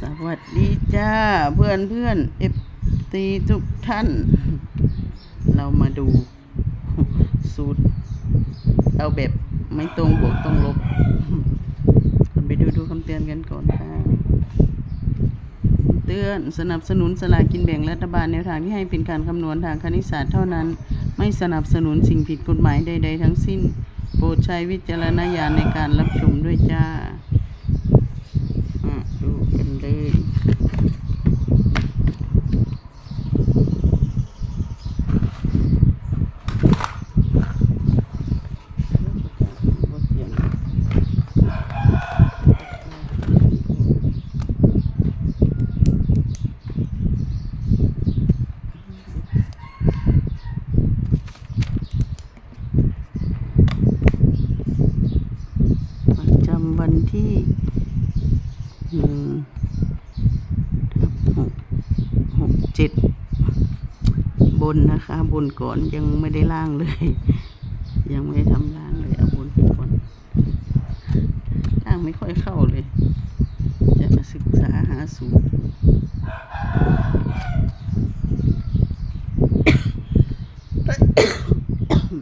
สวัสดีจ้า เพื่อนเพื่อนเอฟตีทุกท่าน เรามาดู สูตร เอาแบบไม่ตรงบวกตรงลบไปดูดูคำเตือนกันก่อนค่ะเตือนสนับสนุนสลากกินแบ่งรัฐบาลแนวทางที่ให้เป็นการคำนวณทางคณิตศาสตร์เท่านั้น ไม่สนับสนุนสิ่งผิดกฎหมายใด ๆ ทั้งสิ้น โปรดใช้วิจารณญาณในการรับชมด้วยจ้าอะดูกันเลย ประจำ วันที่หนึ่งหกหกเจ็ดบนนะคะ บนก่อนยังไม่ได้ล่างเลย ยังไม่ได้ทำล่างเลย เอาบนไปก่อนล่างไม่ค่อยเข้าเลย จะมาศึกษาหาสูตร ฟันคอ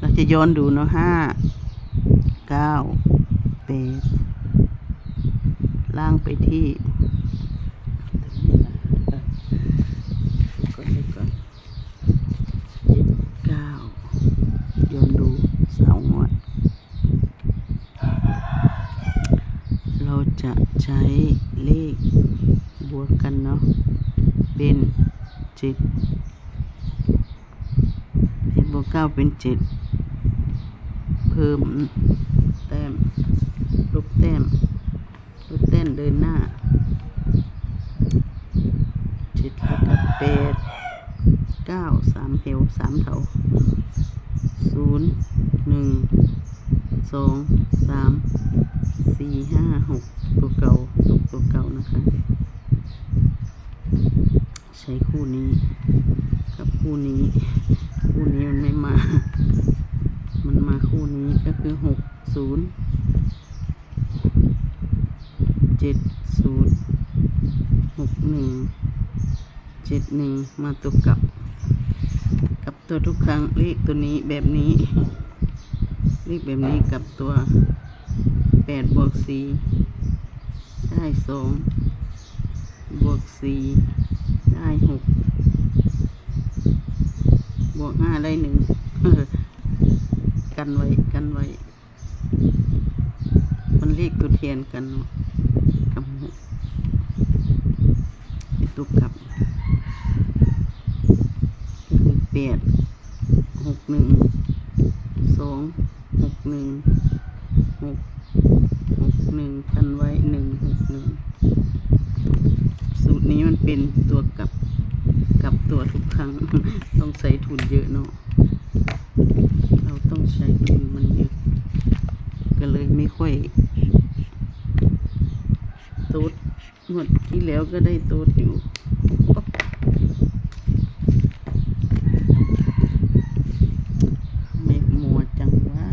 เรา จะย้อนดูเนาะห้าเก้าแปดล่างไปที่ก่อนเก่อนเจ็ดเก้าย้อนดูสางวด เราจะใช้เลขบวกกันเนาะเป็นเจ็ดเจ็ดบวกเก้าเป็นเจ็ด เพิ่มแต้มลบแต้มลบแต้มเดินหน้าเจ็ดแล้วก็แปดเก้าสามเหวสามเถาศูนย์หนึ่งสองสามสี่ห้าหกตัวเก่าตกตัวเก่านะคะ ใช้คู่นี้ กับคู่นี้ คู่นี้มันไม่มา มันมาคู่นี้ก็คือหกศูนย์เจ็ดศูนย์หกหนึ่งเจ็ดหนึ่งมาตัวกลับ กับตัวทุกครั้งเลขตัวนี้แบบนี้เลขแบบนี้กับตัวแปดบวกสี่ได้สองบวกสี่ได้หกบวกห้าได้หนึ่ง กันไว้กันไว้ มันเรียกตัวเทียนกันกับหกตุกกลับก็คือแปดหกหนึ่งสองหกหนึ่งหกหกหนึ่งกันไว้หนึ่งหกหนึ่งสูตรนี้มันเป็นตัวกลับกลับตัวทุกครั้ง ต้องใส่ทุนเยอะเนาะ ต้องใช้ทุนมันเยอะก็เลยไม่ค่อยตูดงวดที่แล้วก็ได้ตูดอยู่ไม่มัวจังว่า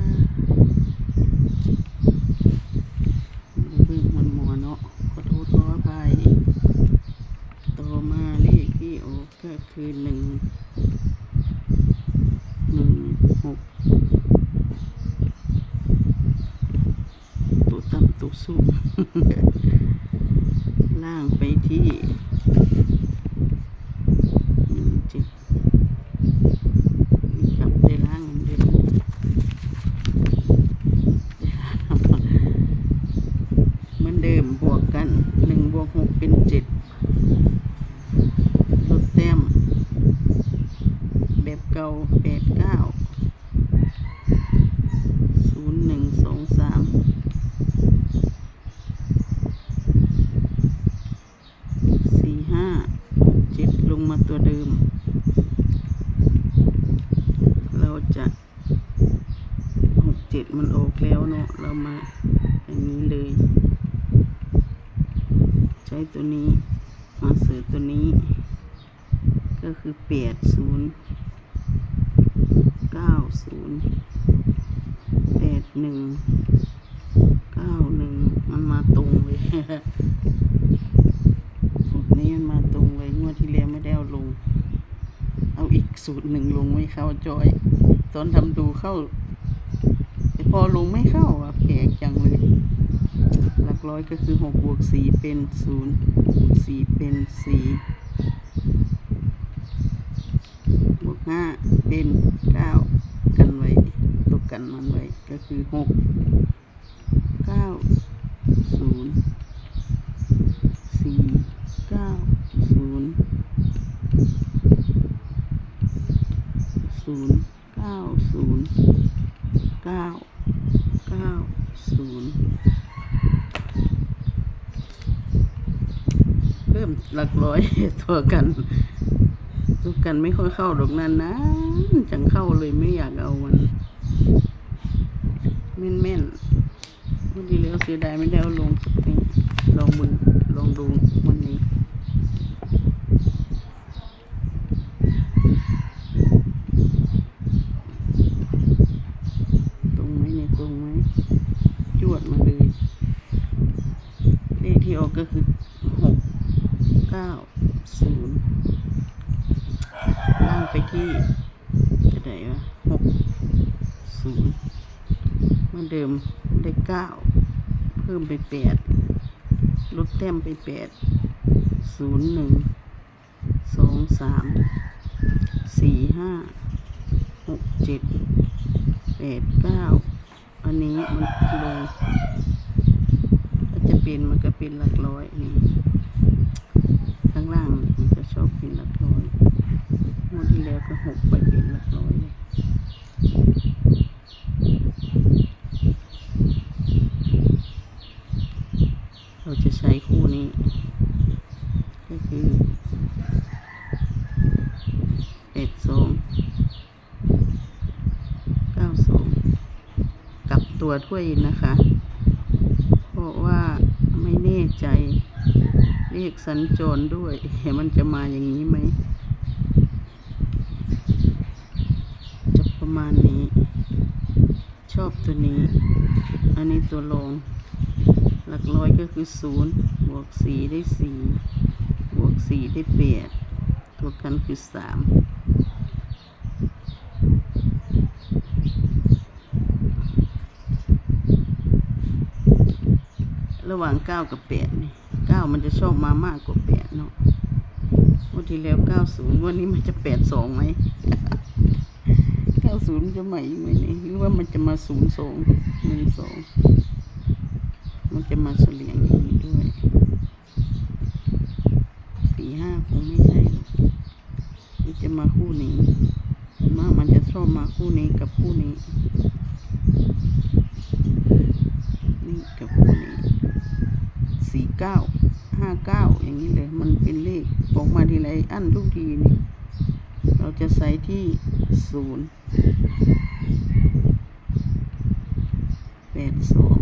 มันมัวเนาะขอโทษขออภัยต่อมาเลขที่ออกก็คือหนึ่ง ตัวต่ำตัวสูงล่างไปที่หนึ่งเจ็ดกลับได้ล่างเหมือนเดิมเหมือนเดิมบวกกันหนึ่งบวกหกเป็นเจ็ด สี่ห้าเจ็ดลงมาตัวเดิม เราจะหกเจ็ดมันออกแล้วเนาะเรามาอันนี้เลย ใช้ตัวนี้มาเสือตัวนี้ ก็คือแปดศูนย์เก้าศูนย์แปดหนึ่งเก้าหนึ่งมันมาตรงเลย ตรงเลยงวดที่แล้วไม่ได้เอาลง เอาอีกสูตรหนึ่งลงไม่เข้าจอย ตอนทำดูเข้า แต่พอลงไม่เข้าอะแปลกจังเลย หลักร้อยก็คือหกบวกสี่เป็นศูนย์บวกสี่เป็นสี่บวกห้าเป็นเก้ากันไว้ตกกันมันไว้ก็คือหกเก้าศูนย์สี่เก้าศูนย์ ศูนย์เก้าศูนย์เก้าเก้าศูนย์เพิ่มหลักร้อยตัวกันตัวกันไม่ค่อยเข้าดอกนั้นนะจังเข้าเลยไม่อยากเอามันแม่นแม่นๆวันที่แล้วเสียดายไม่ได้เอาลงสักทีลองมือลองดูวันนี้ ตรงไหมเนี่ยตรงไหมจวดมาเลย เลขที่ออกก็คือ หกเก้าศูนย์ล่างไปที่จะไหนวะหกศูนย์เหมือนเดิมได้เก้าเพิ่มไปแปดลดแต้มไปแปดศูนย์หนึ่งสองสามสี่ห้าหกเจ็ดแปดเก้าอันนี้มันลง เป็นมันก็เป็นหลักร้อยนี่ข้างล่างมันจะชอบเป็นหลักร้อยงวดที่แล้วก็หกไปเป็นหลักร้อยเลยเราจะใช้คู่นี้ ก็คือเอ็ดสองเก้าสองกับตัวถ้วยนะคะ เพราะว่า ไม่แน่ใจ เลขสัญจรด้วยมันจะมาอย่างนี้ไหมจะประมาณนี้ ชอบตัวนี้ อันนี้ตัวรอง หลักร้อยก็คือศูนย์บวกสี่ได้สี่บวกสี่ได้แปดตัวกันคือสาม ระหว่างเก้ากับแปดนี่เก้ามันจะชอบมามากกว่าแปดเนาะวันที่แล้วเก้าศูนย์วันนี้มันจะแปดสองไหมเก้าศูนย์จะใหม่ไหมเนี่ยหรือว่ามันจะมาศูนย์สองหนึ่งสองมันจะมาเฉลี่ยอย่างนี้ด้วยสี่ห้าคงไม่ใช่หรอกนี่จะมาคู่นี้มากมันจะชอบมาคู่นี้กับคู่นี้นี่กับคู่นี้ สี่เก้าห้าเก้าอย่างนี้เลย มันเป็นเลขออกมาทีไรอันทุกทีนี่เราจะใส่ที่ศูนย์แปดสอง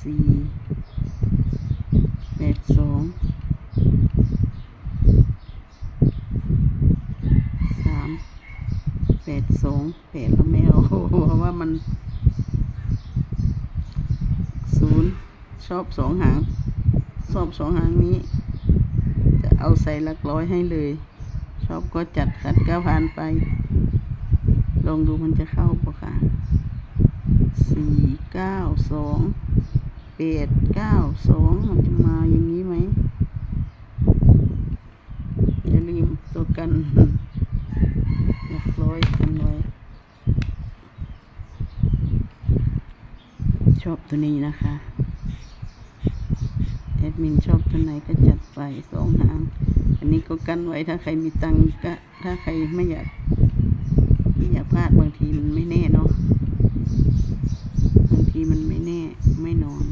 สี่แปดสองสามแปดสองแปดแล้วไม่เอาเพราะว่ามัน ศูนย์ชอบสองหางชอบสองหางนี้ จะเอาใส่หลักร้อยให้เลย ชอบก็จัดขัดก้าวผ่านไป ลองดูมันจะเข้าปะค่ะสี่เก้าสองแปดเก้าสองมันจะมาอย่างนี้ไหมอย่าลืมตัวกัน หลักร้อยกันไว้ ช อบตัวนี้นะคะแอดมินชอบตัวไหนก็จัดไปสองหาง อันนี้ก็กั้นไว้ถ้าใครมีตังค์ก็ถ้าใครไม่อยากไม่อยากพลาดบางทีมันไม่แน่เนาะบางทีมันไม่แน่ไม่นอน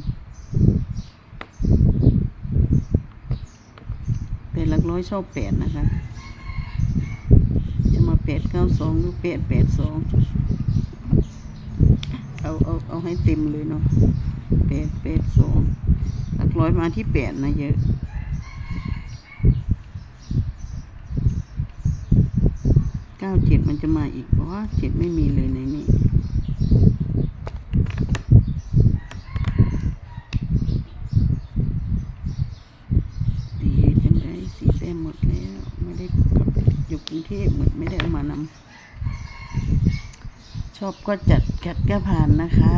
แต่หลักร้อยชอบแปดนะคะ จะมาแปดเก้าสองหรือแปดแปดสอง เอาเอาเอาให้เต็มเลยเนาะแปดแปดสองหลักร้อยมาที่แปดนะเยอะเก้าเจ็ดมันจะมาอีกเพราะว่าเจ็ดไม่มีเลยในนี้ดีจังได้สีแต้มหมดแล้ว ไม่ได้กลับอยู่กรุงเทพเหมือนไม่ได้เอามานำ ชอบก็จัดกัดก็ผ่านนะคะ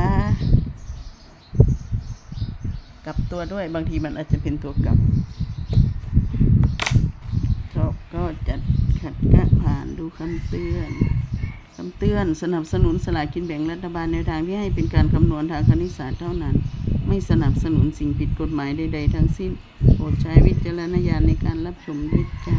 กลับตัวด้วยบางทีมันอาจจะเป็นตัวกลับ ชอบก็จัดขัดกะผ่านดูคำเตือนคำเตือนสนับสนุนสลากกินแบ่งรัฐบาลแนทางที่ให้เป็นการคำนวณทางคณิตศาสตร์เท่านั้น ไม่สนับสนุนสิ่งผิดกฎหมายใดๆทั้งสิ้น โปรดใช้วิจารณญาณในการรับชมด้วยจ้า